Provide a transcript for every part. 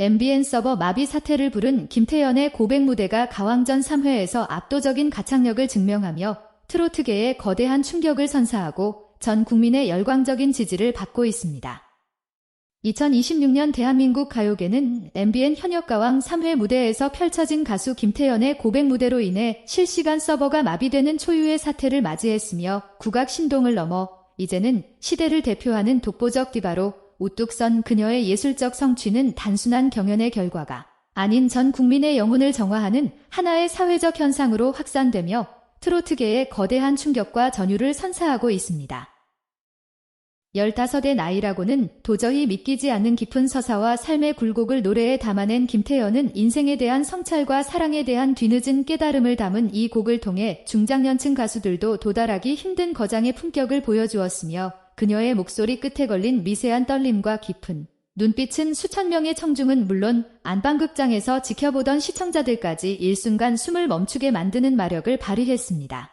MBN 서버 마비 사태를 부른 김태연의 고백 무대가 가왕전 3회에서 압도적인 가창력을 증명하며 트로트계에 거대한 충격을 선사하고 전 국민의 열광적인 지지를 받고 있습니다. 2026년 대한민국 가요계는 MBN 현역가왕 3회 무대에서 펼쳐진 가수 김태연의 고백 무대로 인해 실시간 서버가 마비되는 초유의 사태를 맞이했으며 국악 신동을 넘어 이제는 시대를 대표하는 독보적 디바로 우뚝 선 그녀의 예술적 성취는 단순한 경연의 결과가 아닌 전 국민의 영혼을 정화하는 하나의 사회적 현상으로 확산되며 트로트계에 거대한 충격과 전율을 선사하고 있습니다. 15의 나이라고는 도저히 믿기지 않는 깊은 서사와 삶의 굴곡을 노래에 담아낸 김태연은 인생에 대한 성찰과 사랑에 대한 뒤늦은 깨달음을 담은 이 곡을 통해 중장년층 가수들도 도달하기 힘든 거장의 품격을 보여주었으며 그녀의 목소리 끝에 걸린 미세한 떨림과 깊은 눈빛은 수천 명의 청중은 물론 안방극장에서 지켜보던 시청자들까지 일순간 숨을 멈추게 만드는 마력을 발휘했습니다.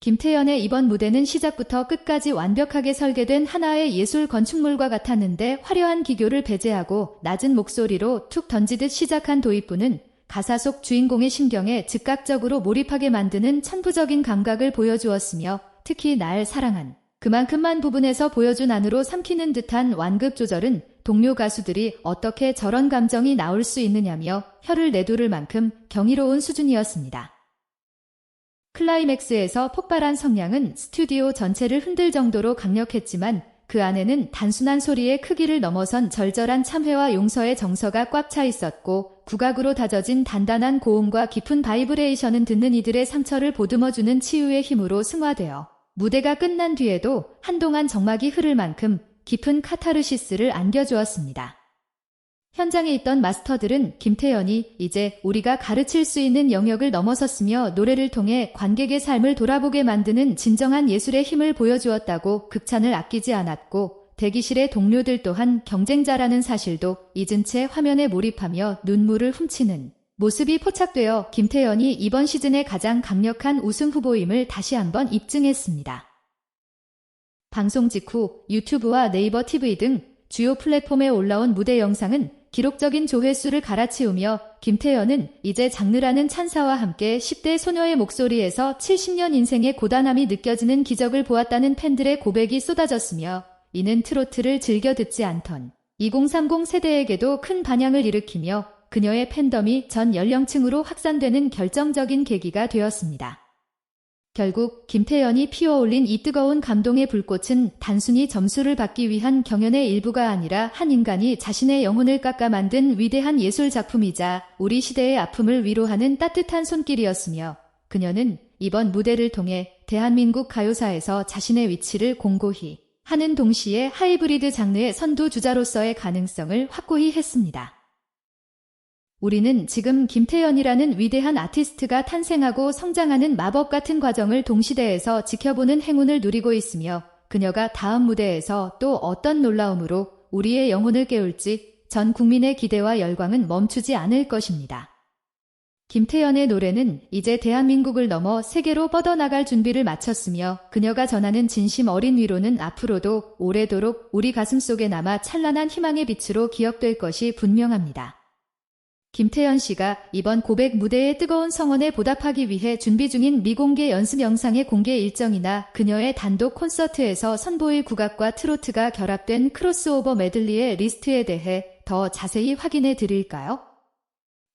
김태연의 이번 무대는 시작부터 끝까지 완벽하게 설계된 하나의 예술 건축물과 같았는데 화려한 기교를 배제하고 낮은 목소리로 툭 던지듯 시작한 도입부는 가사 속 주인공의 심경에 즉각적으로 몰입하게 만드는 천부적인 감각을 보여주었으며 특히 날 사랑한 그만큼만 부분에서 보여준 안으로 삼키는 듯한 완급 조절은 동료 가수들이 어떻게 저런 감정이 나올 수 있느냐며 혀를 내두를 만큼 경이로운 수준이었습니다. 클라이맥스에서 폭발한 성량은 스튜디오 전체를 흔들 정도로 강력했지만 그 안에는 단순한 소리의 크기를 넘어선 절절한 참회와 용서의 정서가 꽉 차 있었고 국악으로 다져진 단단한 고음과 깊은 바이브레이션은 듣는 이들의 상처를 보듬어주는 치유의 힘으로 승화되어 무대가 끝난 뒤에도 한동안 정막이 흐를 만큼 깊은 카타르시스를 안겨주었습니다. 현장에 있던 마스터들은 김태연이 이제 우리가 가르칠 수 있는 영역을 넘어섰으며 노래를 통해 관객의 삶을 돌아보게 만드는 진정한 예술의 힘을 보여주었다고 극찬을 아끼지 않았고 대기실의 동료들 또한 경쟁자라는 사실도 잊은 채 화면에 몰입하며 눈물을 훔치는 모습이 포착되어 김태연이 이번 시즌의 가장 강력한 우승 후보임을 다시 한번 입증했습니다. 방송 직후 유튜브와 네이버 TV 등 주요 플랫폼에 올라온 무대 영상은 기록적인 조회수를 갈아치우며 김태연은 이제 장르라는 찬사와 함께 10대 소녀의 목소리에서 70년 인생의 고단함이 느껴지는 기적을 보았다는 팬들의 고백이 쏟아졌으며 이는 트로트를 즐겨 듣지 않던 2030 세대에게도 큰 반향을 일으키며 그녀의 팬덤이 전 연령층으로 확산되는 결정적인 계기가 되었습니다. 결국 김태연이 피어올린 이 뜨거운 감동의 불꽃은 단순히 점수를 받기 위한 경연의 일부가 아니라 한 인간이 자신의 영혼을 깎아 만든 위대한 예술 작품이자 우리 시대의 아픔을 위로하는 따뜻한 손길이었으며 그녀는 이번 무대를 통해 대한민국 가요사에서 자신의 위치를 공고히 하는 동시에 하이브리드 장르의 선두 주자로서의 가능성을 확고히 했습니다. 우리는 지금 김태연이라는 위대한 아티스트가 탄생하고 성장하는 마법 같은 과정을 동시대에서 지켜보는 행운을 누리고 있으며 그녀가 다음 무대에서 또 어떤 놀라움으로 우리의 영혼을 깨울지 전 국민의 기대와 열광은 멈추지 않을 것입니다. 김태연의 노래는 이제 대한민국을 넘어 세계로 뻗어나갈 준비를 마쳤으며 그녀가 전하는 진심 어린 위로는 앞으로도 오래도록 우리 가슴 속에 남아 찬란한 희망의 빛으로 기억될 것이 분명합니다. 김태연 씨가 이번 고백 무대의 뜨거운 성원에 보답하기 위해 준비 중인 미공개 연습 영상의 공개 일정이나 그녀의 단독 콘서트에서 선보일 국악과 트로트가 결합된 크로스오버 메들리의 리스트에 대해 더 자세히 확인해 드릴까요?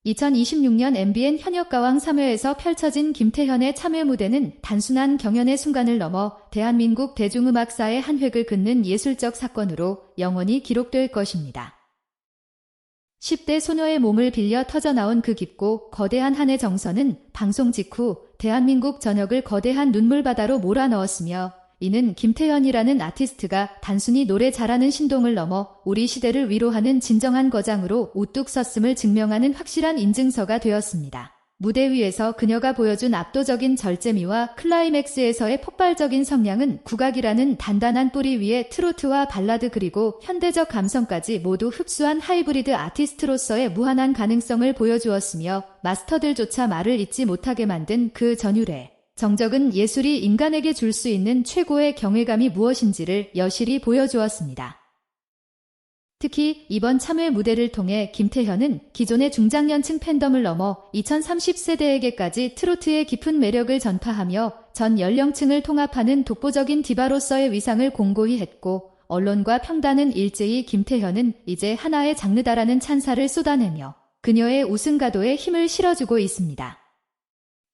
2026년 MBN 현역가왕 3회에서 펼쳐진 김태현의 참여 무대는 단순한 경연의 순간을 넘어 대한민국 대중음악사의 한 획을 긋는 예술적 사건으로 영원히 기록될 것입니다. 10대 소녀의 몸을 빌려 터져나온 그 깊고 거대한 한해 정서는 방송 직후 대한민국 전역을 거대한 눈물바다로 몰아넣었으며 이는 김태현이라는 아티스트가 단순히 노래 잘하는 신동을 넘어 우리 시대를 위로하는 진정한 거장으로 우뚝 섰음을 증명하는 확실한 인증서가 되었습니다. 무대 위에서 그녀가 보여준 압도적인 절제미와 클라이맥스에서의 폭발적인 성량은 국악이라는 단단한 뿌리 위에 트로트와 발라드 그리고 현대적 감성까지 모두 흡수한 하이브리드 아티스트로서의 무한한 가능성을 보여주었으며 마스터들조차 말을 잇지 못하게 만든 그 전율에 정적은 예술이 인간에게 줄 수 있는 최고의 경외감이 무엇인지를 여실히 보여주었습니다. 특히 이번 참회 무대를 통해 김태현은 기존의 중장년층 팬덤을 넘어 2030세대에게까지 트로트의 깊은 매력을 전파하며 전 연령층을 통합하는 독보적인 디바로서의 위상을 공고히 했고 언론과 평단은 일제히 김태현은 이제 하나의 장르다라는 찬사를 쏟아내며 그녀의 우승가도에 힘을 실어주고 있습니다.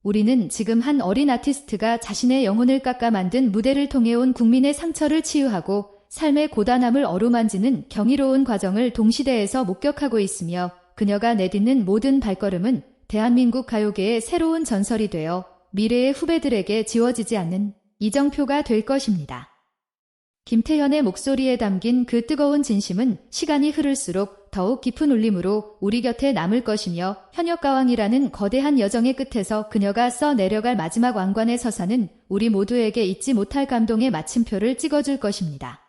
우리는 지금 한 어린 아티스트가 자신의 영혼을 깎아 만든 무대를 통해 온 국민의 상처를 치유하고 삶의 고단함을 어루만지는 경이로운 과정을 동시대에서 목격하고 있으며 그녀가 내딛는 모든 발걸음은 대한민국 가요계의 새로운 전설이 되어 미래의 후배들에게 지워지지 않는 이정표가 될 것입니다. 김태현의 목소리에 담긴 그 뜨거운 진심은 시간이 흐를수록 더욱 깊은 울림으로 우리 곁에 남을 것이며 현역가왕이라는 거대한 여정의 끝에서 그녀가 써 내려갈 마지막 왕관의 서사는 우리 모두에게 잊지 못할 감동의 마침표를 찍어줄 것입니다.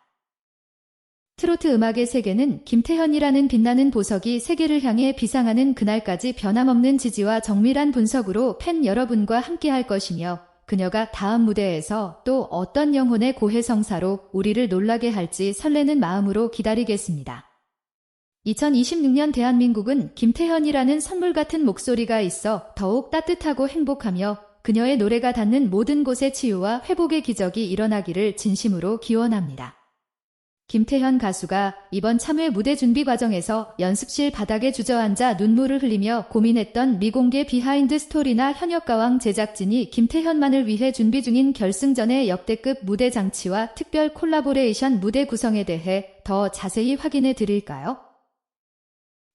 트로트 음악의 세계는 김태현이라는 빛나는 보석이 세계를 향해 비상하는 그날까지 변함없는 지지와 정밀한 분석으로 팬 여러분과 함께할 것이며 그녀가 다음 무대에서 또 어떤 영혼의 고해성사로 우리를 놀라게 할지 설레는 마음으로 기다리겠습니다. 2026년 대한민국은 김태현이라는 선물 같은 목소리가 있어 더욱 따뜻하고 행복하며 그녀의 노래가 닿는 모든 곳의 치유와 회복의 기적이 일어나기를 진심으로 기원합니다. 김태현 가수가 이번 참회 무대 준비 과정에서 연습실 바닥에 주저앉아 눈물을 흘리며 고민했던 미공개 비하인드 스토리나 현역가왕 제작진이 김태현만을 위해 준비 중인 결승전의 역대급 무대 장치와 특별 콜라보레이션 무대 구성에 대해 더 자세히 확인해 드릴까요?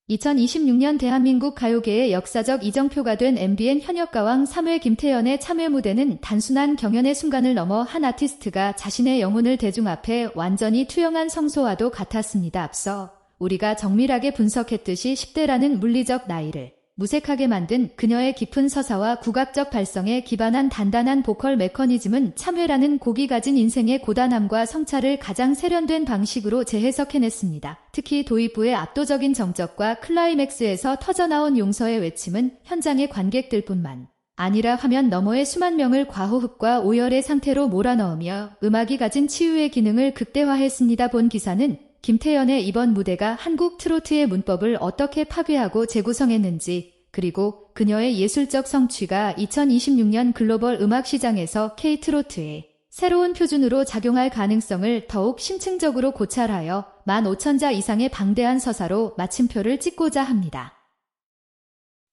2026년 대한민국 가요계의 역사적 이정표가 된 MBN 현역가왕 3회 김태연의 참여 무대는 단순한 경연의 순간을 넘어 한 아티스트가 자신의 영혼을 대중 앞에 완전히 투영한 성소와도 같았습니다. 앞서 우리가 정밀하게 분석했듯이 10대라는 물리적 나이를 무색하게 만든 그녀의 깊은 서사와 국악적 발성에 기반한 단단한 보컬 메커니즘은 참회라는 곡이 가진 인생의 고단함과 성찰을 가장 세련된 방식으로 재해석해냈습니다. 특히 도입부의 압도적인 정적과 클라이맥스에서 터져나온 용서의 외침은 현장의 관객들뿐만 아니라 화면 너머의 수만 명을 과호흡과 오열의 상태로 몰아넣으며 음악이 가진 치유의 기능을 극대화했습니다. 본 기사는 김태연의 이번 무대가 한국 트로트의 문법을 어떻게 파괴하고 재구성했는지 그리고 그녀의 예술적 성취가 2026년 글로벌 음악 시장에서 K-트로트의 새로운 표준으로 작용할 가능성을 더욱 심층적으로 고찰하여 15,000자 이상의 방대한 서사로 마침표를 찍고자 합니다.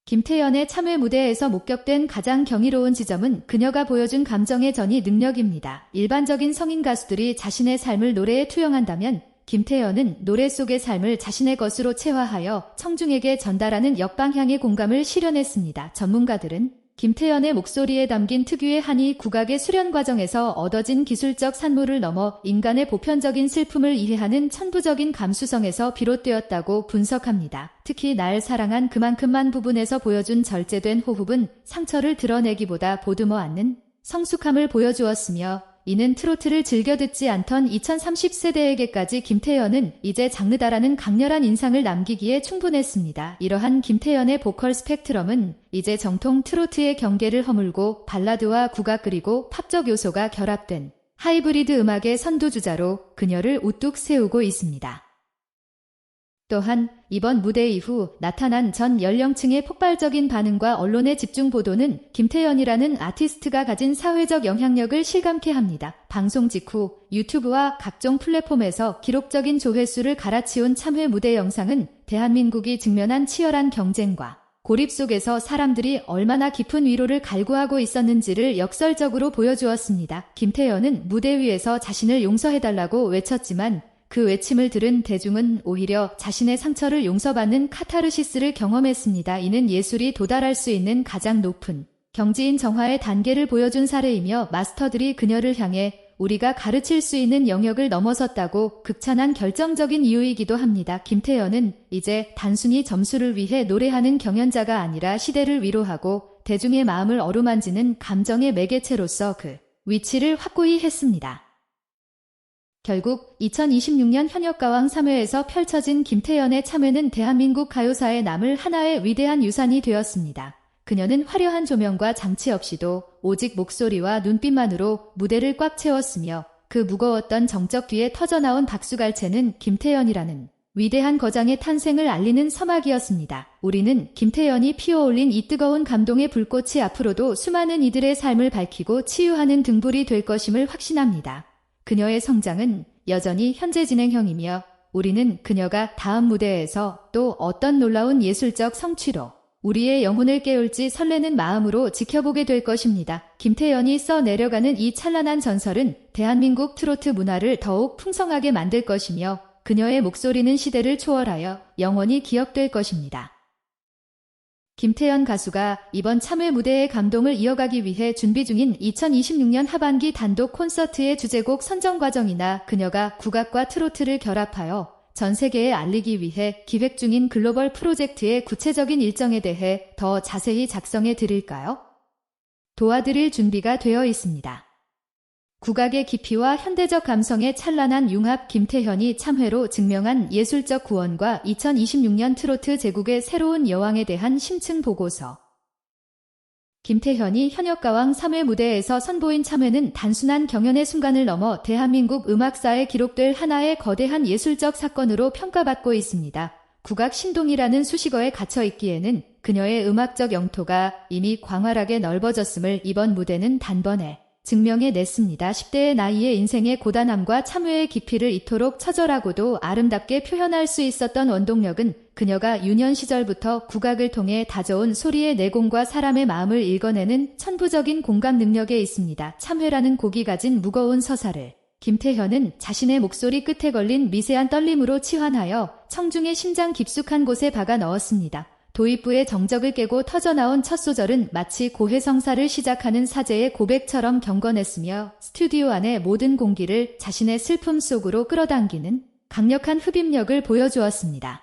김태연의 참회 무대에서 목격된 가장 경이로운 지점은 그녀가 보여준 감정의 전이 능력입니다. 일반적인 성인 가수들이 자신의 삶을 노래에 투영한다면 김태연은 노래 속의 삶을 자신의 것으로 체화하여 청중에게 전달하는 역방향의 공감을 실현했습니다. 전문가들은 김태연의 목소리에 담긴 특유의 한이 국악의 수련 과정에서 얻어진 기술적 산물을 넘어 인간의 보편적인 슬픔을 이해하는 천부적인 감수성에서 비롯되었다고 분석합니다. 특히 날 사랑한 그만큼만 부분에서 보여준 절제된 호흡은 상처를 드러내기보다 보듬어 안는 성숙함을 보여주었으며 이는 트로트를 즐겨 듣지 않던 2030세대에게까지 김태연은 이제 장르다라는 강렬한 인상을 남기기에 충분했습니다. 이러한 김태연의 보컬 스펙트럼은 이제 정통 트로트의 경계를 허물고 발라드와 국악 그리고 팝적 요소가 결합된 하이브리드 음악의 선두주자로 그녀를 우뚝 세우고 있습니다. 또한 이번 무대 이후 나타난 전 연령층의 폭발적인 반응과 언론의 집중 보도는 김태연이라는 아티스트가 가진 사회적 영향력을 실감케 합니다. 방송 직후 유튜브와 각종 플랫폼에서 기록적인 조회수를 갈아치운 참회 무대 영상은 대한민국이 직면한 치열한 경쟁과 고립 속에서 사람들이 얼마나 깊은 위로를 갈구하고 있었는지를 역설적으로 보여주었습니다. 김태연은 무대 위에서 자신을 용서해달라고 외쳤지만 그 외침을 들은 대중은 오히려 자신의 상처를 용서받는 카타르시스를 경험했습니다. 이는 예술이 도달할 수 있는 가장 높은 경지인 정화의 단계를 보여준 사례이며 마스터들이 그녀를 향해 우리가 가르칠 수 있는 영역을 넘어섰다고 극찬한 결정적인 이유이기도 합니다. 김태연은 이제 단순히 점수를 위해 노래하는 경연자가 아니라 시대를 위로하고 대중의 마음을 어루만지는 감정의 매개체로서 그 위치를 확고히 했습니다. 결국 2026년 현역가왕 3회에서 펼쳐진 김태연의 참회는 대한민국 가요사에 남을 하나의 위대한 유산이 되었습니다. 그녀는 화려한 조명과 장치 없이도 오직 목소리와 눈빛만으로 무대를 꽉 채웠으며 그 무거웠던 정적 뒤에 터져나온 박수갈채는 김태연이라는 위대한 거장의 탄생을 알리는 서막이었습니다. 우리는 김태연이 피어올린 이 뜨거운 감동의 불꽃이 앞으로도 수많은 이들의 삶을 밝히고 치유하는 등불이 될 것임을 확신합니다. 그녀의 성장은 여전히 현재 진행형이며 우리는 그녀가 다음 무대에서 또 어떤 놀라운 예술적 성취로 우리의 영혼을 깨울지 설레는 마음으로 지켜보게 될 것입니다. 김태연이 써 내려가는 이 찬란한 전설은 대한민국 트로트 문화를 더욱 풍성하게 만들 것이며 그녀의 목소리는 시대를 초월하여 영원히 기억될 것입니다. 김태연 가수가 이번 참회 무대의 감동을 이어가기 위해 준비 중인 2026년 하반기 단독 콘서트의 주제곡 선정 과정이나 그녀가 국악과 트로트를 결합하여 전 세계에 알리기 위해 기획 중인 글로벌 프로젝트의 구체적인 일정에 대해 더 자세히 작성해 드릴까요? 도와드릴 준비가 되어 있습니다. 국악의 깊이와 현대적 감성의 찬란한 융합 김태현이 참회로 증명한 예술적 구원과 2026년 트로트 제국의 새로운 여왕에 대한 심층 보고서. 김태현이 현역가왕 3회 무대에서 선보인 참회는 단순한 경연의 순간을 넘어 대한민국 음악사에 기록될 하나의 거대한 예술적 사건으로 평가받고 있습니다. 국악 신동이라는 수식어에 갇혀 있기에는 그녀의 음악적 영토가 이미 광활하게 넓어졌음을 이번 무대는 단번에 증명해 냈습니다. 10대의 나이에 인생의 고단함과 참회의 깊이를 이토록 처절하고도 아름답게 표현할 수 있었던 원동력은 그녀가 유년 시절부터 국악을 통해 다져온 소리의 내공과 사람의 마음을 읽어내는 천부적인 공감 능력에 있습니다. 참회라는 곡이 가진 무거운 서사를 김태현은 자신의 목소리 끝에 걸린 미세한 떨림으로 치환하여 청중의 심장 깊숙한 곳에 박아 넣었습니다. 도입부의 정적을 깨고 터져나온 첫 소절은 마치 고해성사를 시작하는 사제의 고백처럼 경건했으며 스튜디오 안의 모든 공기를 자신의 슬픔 속으로 끌어당기는 강력한 흡입력을 보여주었습니다.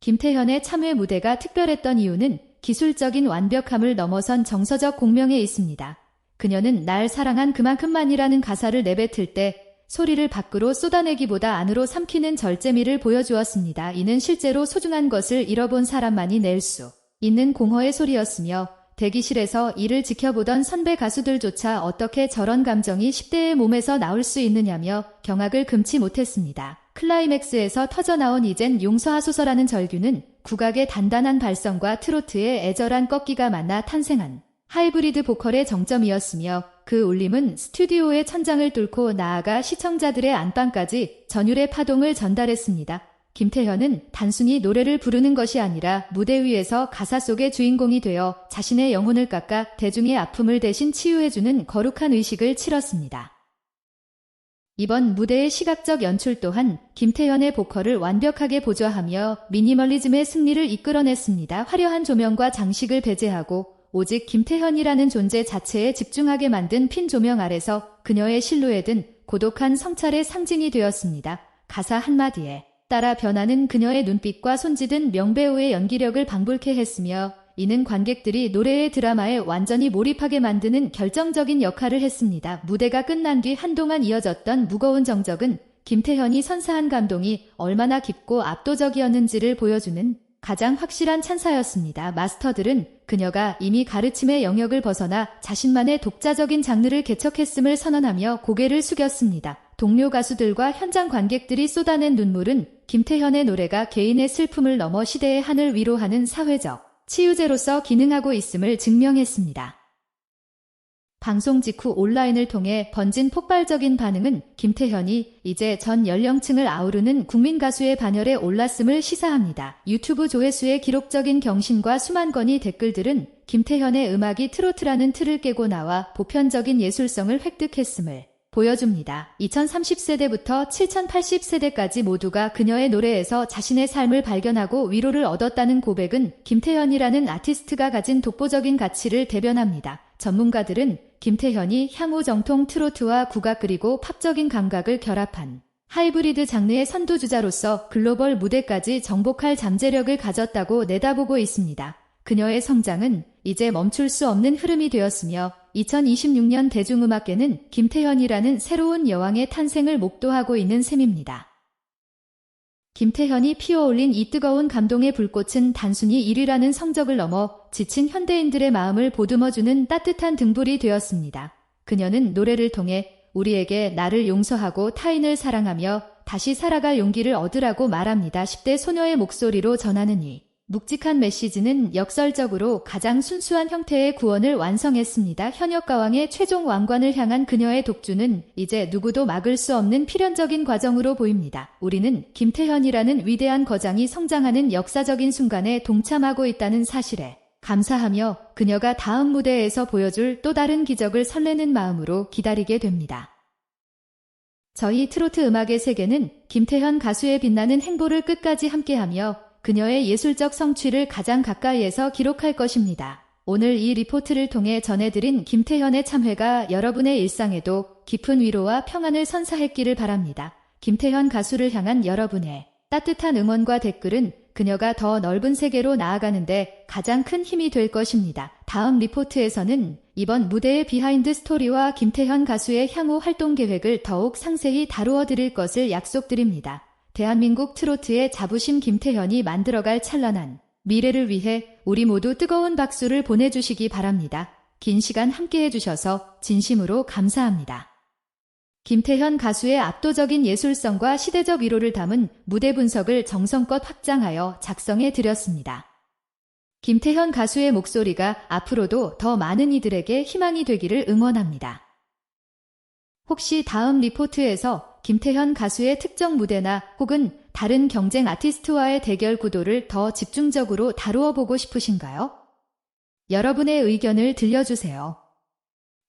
김태현의 참회 무대가 특별했던 이유는 기술적인 완벽함을 넘어선 정서적 공명에 있습니다. 그녀는 날 사랑한 그만큼만이라는 가사를 내뱉을 때 소리를 밖으로 쏟아내기보다 안으로 삼키는 절제미를 보여주었습니다. 이는 실제로 소중한 것을 잃어본 사람만이 낼 수 있는 공허의 소리였으며 대기실에서 이를 지켜보던 선배 가수들조차 어떻게 저런 감정이 10대의 몸에서 나올 수 있느냐며 경악을 금치 못했습니다. 클라이맥스에서 터져나온 이젠 용서하소서라는 절규는 국악의 단단한 발성과 트로트의 애절한 꺾기가 만나 탄생한 하이브리드 보컬의 정점이었으며 그 울림은 스튜디오의 천장을 뚫고 나아가 시청자들의 안방까지 전율의 파동을 전달했습니다. 김태현은 단순히 노래를 부르는 것이 아니라 무대 위에서 가사 속의 주인공이 되어 자신의 영혼을 깎아 대중의 아픔을 대신 치유해주는 거룩한 의식을 치렀습니다. 이번 무대의 시각적 연출 또한 김태현의 보컬을 완벽하게 보좌하며 미니멀리즘의 승리를 이끌어냈습니다. 화려한 조명과 장식을 배제하고 오직 김태현이라는 존재 자체에 집중하게 만든 핀 조명 아래서 그녀의 실루엣은 고독한 성찰의 상징이 되었습니다. 가사 한마디에 따라 변하는 그녀의 눈빛과 손짓은 명배우의 연기력을 방불케 했으며 이는 관객들이 노래의 드라마에 완전히 몰입하게 만드는 결정적인 역할을 했습니다. 무대가 끝난 뒤 한동안 이어졌던 무거운 정적은 김태현이 선사한 감동이 얼마나 깊고 압도적이었는지를 보여주는 가장 확실한 찬사였습니다. 마스터들은 그녀가 이미 가르침의 영역을 벗어나 자신만의 독자적인 장르를 개척했음을 선언하며 고개를 숙였습니다. 동료 가수들과 현장 관객들이 쏟아낸 눈물은 김태현의 노래가 개인의 슬픔을 넘어 시대의 한을 위로하는 사회적 치유제로서 기능하고 있음을 증명했습니다. 방송 직후 온라인을 통해 번진 폭발적인 반응은 김태현이 이제 전 연령층을 아우르는 국민 가수의 반열에 올랐음을 시사합니다. 유튜브 조회수의 기록적인 경신과 수만 건의 댓글들은 김태현의 음악이 트로트라는 틀을 깨고 나와 보편적인 예술성을 획득했음을 보여줍니다. 2030세대부터 7080세대까지 모두가 그녀의 노래에서 자신의 삶을 발견하고 위로를 얻었다는 고백은 김태현이라는 아티스트가 가진 독보적인 가치를 대변합니다. 전문가들은 김태현이 향후 정통 트로트와 국악 그리고 팝적인 감각을 결합한 하이브리드 장르의 선두주자로서 글로벌 무대까지 정복할 잠재력을 가졌다고 내다보고 있습니다. 그녀의 성장은 이제 멈출 수 없는 흐름이 되었으며 2026년 대중음악계는 김태현이라는 새로운 여왕의 탄생을 목도하고 있는 셈입니다. 김태현이 피어올린 이 뜨거운 감동의 불꽃은 단순히 1위라는 성적을 넘어 지친 현대인들의 마음을 보듬어주는 따뜻한 등불이 되었습니다. 그녀는 노래를 통해 우리에게 나를 용서하고 타인을 사랑하며 다시 살아갈 용기를 얻으라고 말합니다. 10대 소녀의 목소리로 전하는 이 묵직한 메시지는 역설적으로 가장 순수한 형태의 구원을 완성했습니다. 현역가왕의 최종 왕관을 향한 그녀의 독주는 이제 누구도 막을 수 없는 필연적인 과정으로 보입니다. 우리는 김태현이라는 위대한 거장이 성장하는 역사적인 순간에 동참하고 있다는 사실에 감사하며 그녀가 다음 무대에서 보여줄 또 다른 기적을 설레는 마음으로 기다리게 됩니다. 저희 트로트 음악의 세계는 김태현 가수의 빛나는 행보를 끝까지 함께하며 그녀의 예술적 성취를 가장 가까이에서 기록할 것입니다. 오늘 이 리포트를 통해 전해드린 김태현의 참회가 여러분의 일상에도 깊은 위로와 평안을 선사했기를 바랍니다. 김태현 가수를 향한 여러분의 따뜻한 응원과 댓글은 그녀가 더 넓은 세계로 나아가는데 가장 큰 힘이 될 것입니다. 다음 리포트에서는 이번 무대의 비하인드 스토리와 김태현 가수의 향후 활동 계획을 더욱 상세히 다루어 드릴 것을 약속드립니다. 대한민국 트로트의 자부심 김태현이 만들어갈 찬란한 미래를 위해 우리 모두 뜨거운 박수를 보내주시기 바랍니다. 긴 시간 함께 해주셔서 진심으로 감사합니다. 김태현 가수의 압도적인 예술성과 시대적 위로를 담은 무대 분석을 정성껏 확장하여 작성해 드렸습니다. 김태현 가수의 목소리가 앞으로도 더 많은 이들에게 희망이 되기를 응원합니다. 혹시 다음 리포트에서 김태현 가수의 특정 무대나 혹은 다른 경쟁 아티스트와의 대결 구도를 더 집중적으로 다루어 보고 싶으신가요? 여러분의 의견을 들려주세요.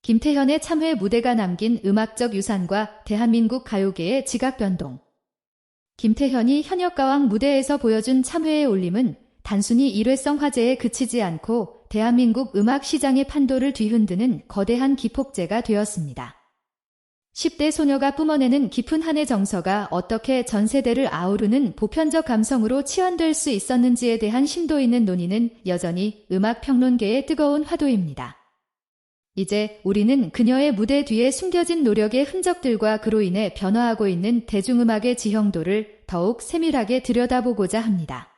김태현의 참회 무대가 남긴 음악적 유산과 대한민국 가요계의 지각 변동. 김태현이 현역가왕 무대에서 보여준 참회의 올림은 단순히 일회성 화제에 그치지 않고 대한민국 음악 시장의 판도를 뒤흔드는 거대한 기폭제가 되었습니다. 10대 소녀가 뿜어내는 깊은 한의 정서가 어떻게 전 세대를 아우르는 보편적 감성으로 치환될 수 있었는지에 대한 심도 있는 논의는 여전히 음악 평론계의 뜨거운 화두입니다. 이제 우리는 그녀의 무대 뒤에 숨겨진 노력의 흔적들과 그로 인해 변화하고 있는 대중음악의 지형도를 더욱 세밀하게 들여다보고자 합니다.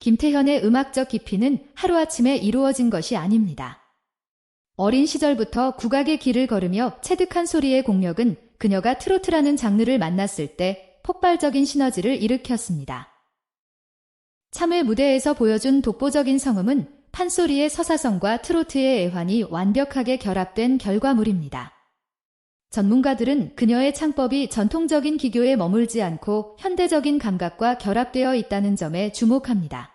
김태현의 음악적 깊이는 하루아침에 이루어진 것이 아닙니다. 어린 시절부터 국악의 길을 걸으며 체득한 소리의 공력은 그녀가 트로트라는 장르를 만났을 때 폭발적인 시너지를 일으켰습니다. 참회 무대에서 보여준 독보적인 성음은 판소리의 서사성과 트로트의 애환이 완벽하게 결합된 결과물입니다. 전문가들은 그녀의 창법이 전통적인 기교에 머물지 않고 현대적인 감각과 결합되어 있다는 점에 주목합니다.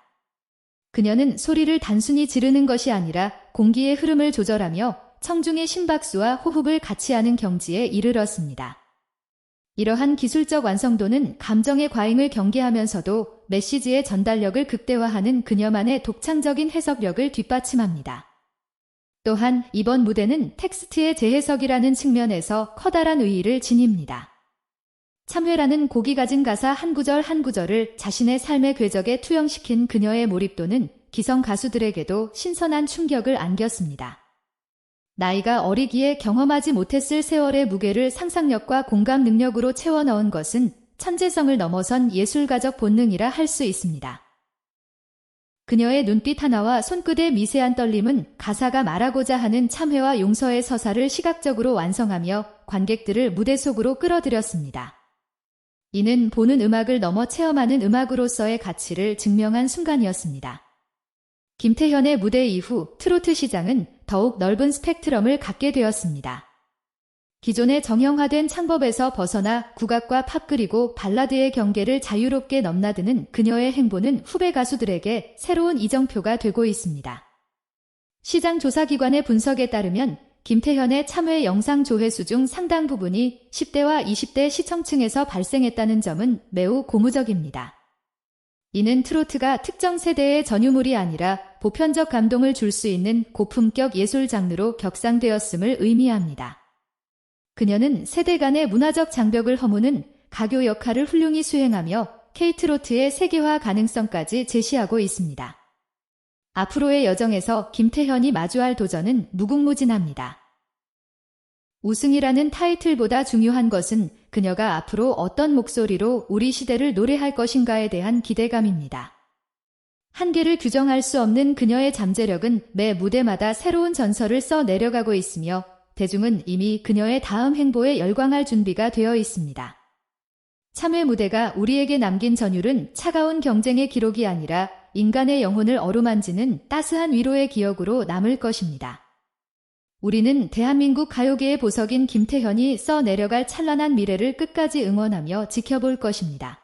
그녀는 소리를 단순히 지르는 것이 아니라 공기의 흐름을 조절하며 청중의 심박수와 호흡을 같이 하는 경지에 이르렀습니다. 이러한 기술적 완성도는 감정의 과잉을 경계하면서도 메시지의 전달력을 극대화하는 그녀만의 독창적인 해석력을 뒷받침합니다. 또한 이번 무대는 텍스트의 재해석이라는 측면에서 커다란 의의를 지닙니다. 참회라는 고기 가진 가사 한 구절 한 구절을 자신의 삶의 궤적에 투영시킨 그녀의 몰입도는 기성 가수들에게도 신선한 충격을 안겼습니다. 나이가 어리기에 경험하지 못했을 세월의 무게를 상상력과 공감 능력으로 채워 넣은 것은 천재성을 넘어선 예술가적 본능이라 할 수 있습니다. 그녀의 눈빛 하나와 손끝의 미세한 떨림은 가사가 말하고자 하는 참회와 용서의 서사를 시각적으로 완성하며 관객들을 무대 속으로 끌어들였습니다. 이는 보는 음악을 넘어 체험하는 음악으로서의 가치를 증명한 순간이었습니다. 김태현의 무대 이후 트로트 시장은 더욱 넓은 스펙트럼을 갖게 되었습니다. 기존의 정형화된 창법에서 벗어나 국악과 팝 그리고 발라드의 경계를 자유롭게 넘나드는 그녀의 행보는 후배 가수들에게 새로운 이정표가 되고 있습니다. 시장 조사기관의 분석에 따르면 김태현의 참회 영상 조회수 중 상당 부분이 10대와 20대 시청층에서 발생했다는 점은 매우 고무적입니다. 이는 트로트가 특정 세대의 전유물이 아니라 보편적 감동을 줄 수 있는 고품격 예술 장르로 격상되었음을 의미합니다. 그녀는 세대 간의 문화적 장벽을 허무는 가교 역할을 훌륭히 수행하며 케이트로트의 세계화 가능성까지 제시하고 있습니다. 앞으로의 여정에서 김태현이 마주할 도전은 무궁무진합니다. 우승이라는 타이틀보다 중요한 것은 그녀가 앞으로 어떤 목소리로 우리 시대를 노래할 것인가에 대한 기대감입니다. 한계를 규정할 수 없는 그녀의 잠재력은 매 무대마다 새로운 전설을 써 내려가고 있으며 대중은 이미 그녀의 다음 행보에 열광할 준비가 되어 있습니다. 참회 무대가 우리에게 남긴 전율은 차가운 경쟁의 기록이 아니라 인간의 영혼을 어루만지는 따스한 위로의 기억으로 남을 것입니다. 우리는 대한민국 가요계의 보석인 김태현이 써 내려갈 찬란한 미래를 끝까지 응원하며 지켜볼 것입니다.